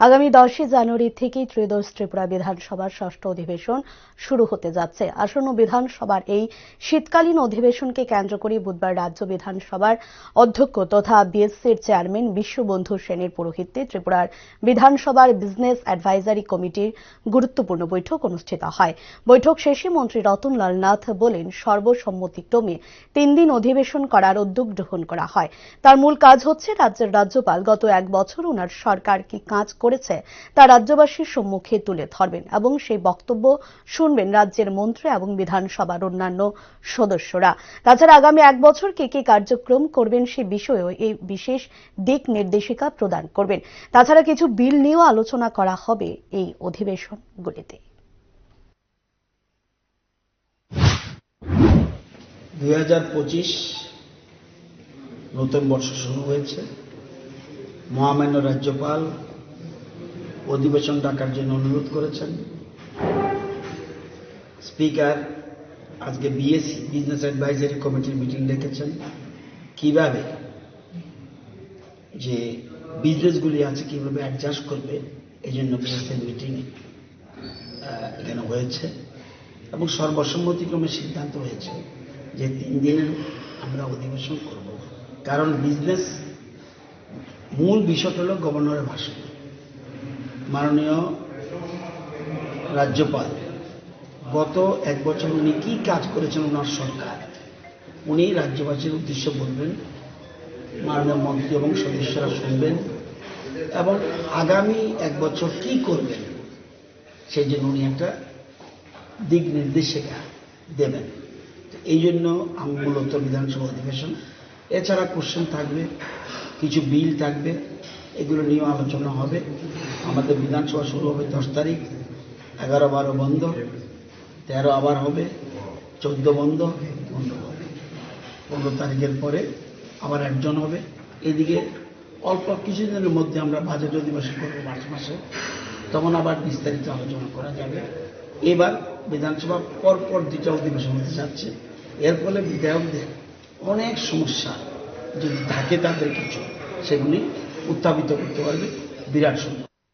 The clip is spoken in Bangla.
আগামী দশই জানুয়ারি থেকেই ত্রয়োদশ ত্রিপুরা বিধানসভার ষষ্ঠ অধিবেশন শুরু হতে যাচ্ছে। আসন্ন বিধানসভার এই শীতকালীন অধিবেশনকে কেন্দ্র করে বুধবার রাজ্য বিধানসভার অধ্যক্ষ তথা বিএসসির চেয়ারম্যান বিশ্ববন্ধু সেনের পুরোহিত্যে ত্রিপুরার বিধানসভার বিজনেস অ্যাডভাইজারি কমিটির গুরুত্বপূর্ণ বৈঠক অনুষ্ঠিত হয়। বৈঠক শেষে মন্ত্রী রতনলাল নাথ বলেন, সর্বসম্মতিক্রমে তিন দিন অধিবেশন করার উদ্যোগ গ্রহণ করা হয়। তার মূল কাজ হচ্ছে রাজ্যের রাজ্যপাল গত এক বছর ওনার সরকার কি কাজ করেছে, তা রাজ্যবাসীর সম্মুখে তুলে ধরবেন এবং সেই বক্তব্য শুনবেন রাজ্যের মন্ত্রী এবং বিধানসভার অন্যান্য সদস্যরা। তাছাড়া আগামী এক বছর কে কে কার্যক্রম করবেন সে বিষয়েও এই বিশেষ দিক নির্দেশিকা প্রদান করবেন। তাছাড়া কিছু বিল নিয়েও আলোচনা করা হবে এই অধিবেশনগুলিতে। দুই হাজার পঁচিশ নতুন বর্ষ শুরু হয়েছে। মহামান্য রাজ্যপাল অধিবেশন ডাকার জন্য অনুরোধ করেছেন। স্পিকার, আজকে বিএসসি বিজনেস অ্যাডভাইজারি কমিটির মিটিং ডেকেছেন। কীভাবে? যে বিজনেসগুলি আছে, কীভাবে অ্যাডজাস্ট করবে এই জন্য বিএসসি মিটিং এখানে হয়েছে। এবং সর্বসম্মতিক্রমে সিদ্ধান্ত হয়েছে যে তিন দিনের আমরা অধিবেশন করব। কারণ বিজনেস মূল বিষয়টা হল গভর্নরের ভাষণ। মাননীয় রাজ্যপাল, গত এক বছর উনি কী কাজ করেছেন ওনার সরকার? উনি রাজ্যবাসীর উদ্দেশ্য বলবেন, মাননীয় মন্ত্রী এবং সদস্যরা শুনবেন এবং আগামী এক বছর কি করবেন সেই জন্য উনি একটা দিক নির্দেশিকা দেবেন। এই জন্য আমি মূলত বিধানসভা অধিবেশন। এছাড়া কোশ্চেন থাকবে, কিছু বিল থাকবে এগুলো নিয়েও আলোচনা হবে। আমাদের বিধানসভা শুরু হবে দশ তারিখ, এগারো বারো বন্ধ, তেরো আবার হবে, চোদ্দ বন্ধ, পনেরো হবে। পনেরো তারিখের পরে আবার একজন হবে। এদিকে অল্প কিছুদিনের মধ্যে আমরা বাজেট অধিবেশন করব মার্চ মাসে। তখন আবার বিস্তারিত আলোচনা করা যাবে। এবার বিধানসভা পরপর দুটা অধিবেশন হতে যাচ্ছে। এর ফলে বিধায়কদের অনেক সমস্যা যদি থাকে তাদের কিছু, সেগুলি উত্থাপিত করতে পারবে। বিরাট সুন্দর।